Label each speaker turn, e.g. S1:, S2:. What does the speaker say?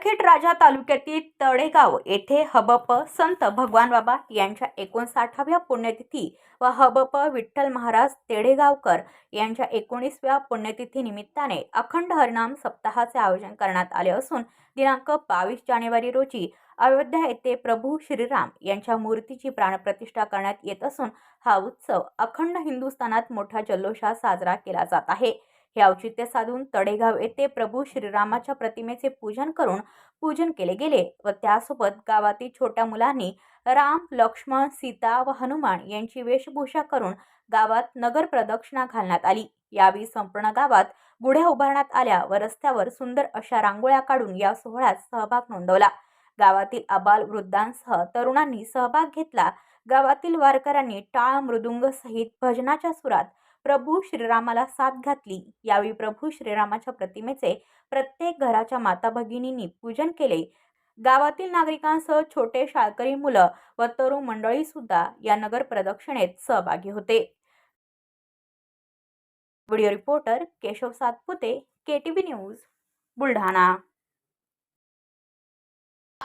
S1: सिंदखेड राजा तालुक्यातील तळेगाव येथे हबप संत भगवान बाबा यांच्या एकोणसाठाव्या पुण्यतिथी व हबप विठ्ठल महाराज तेडेगावकर यांच्या एकोणीसव्या पुण्यतिथी निमित्ताने अखंड हरिनाम सप्ताहाचे आयोजन करण्यात आले असून दिनांक बावीस जानेवारी रोजी अयोध्या येथे प्रभू श्रीराम यांच्या मूर्तीची प्राणप्रतिष्ठा करण्यात येत असून हा उत्सव अखंड हिंदुस्थानात मोठ्या जल्लोषात साजरा केला जात आहे. हे औचित्य साधून तडेगाव येथे प्रभू श्रीरामाच्या प्रतिमेचे पूजन करून पूजन केले गेले व त्यासोबत गावातील छोट्या मुलांनी राम लक्ष्मण सीता व हनुमान यांची वेशभूषा करून गावात नगर प्रदक्षिणा घालण्यात आली. यावेळी संपूर्ण गावात गुढ्या उभारण्यात आल्या व रस्त्यावर सुंदर अशा रांगोळ्या काढून या सोहळ्यात सहभाग नोंदवला. गावातील आबाल वृद्धांसह तरुणांनी सहभाग घेतला. गावातील वारकऱ्यांनी टाळ मृदुंग सहित भजनाच्या सुरात प्रभू श्रीरामाला साथ घातली. यावेळी प्रभू श्रीरामाच्या प्रतिमेचे प्रत्येक घराच्या माता भगिनींनी पूजन केले. गावातील नागरिकांसह छोटे शाळकरी मुलं व तरुण मंडळी सुद्धा या नगर प्रदक्षिणेत सहभागी होते. Video reporter Keshav Satpute KTV news Buldhana.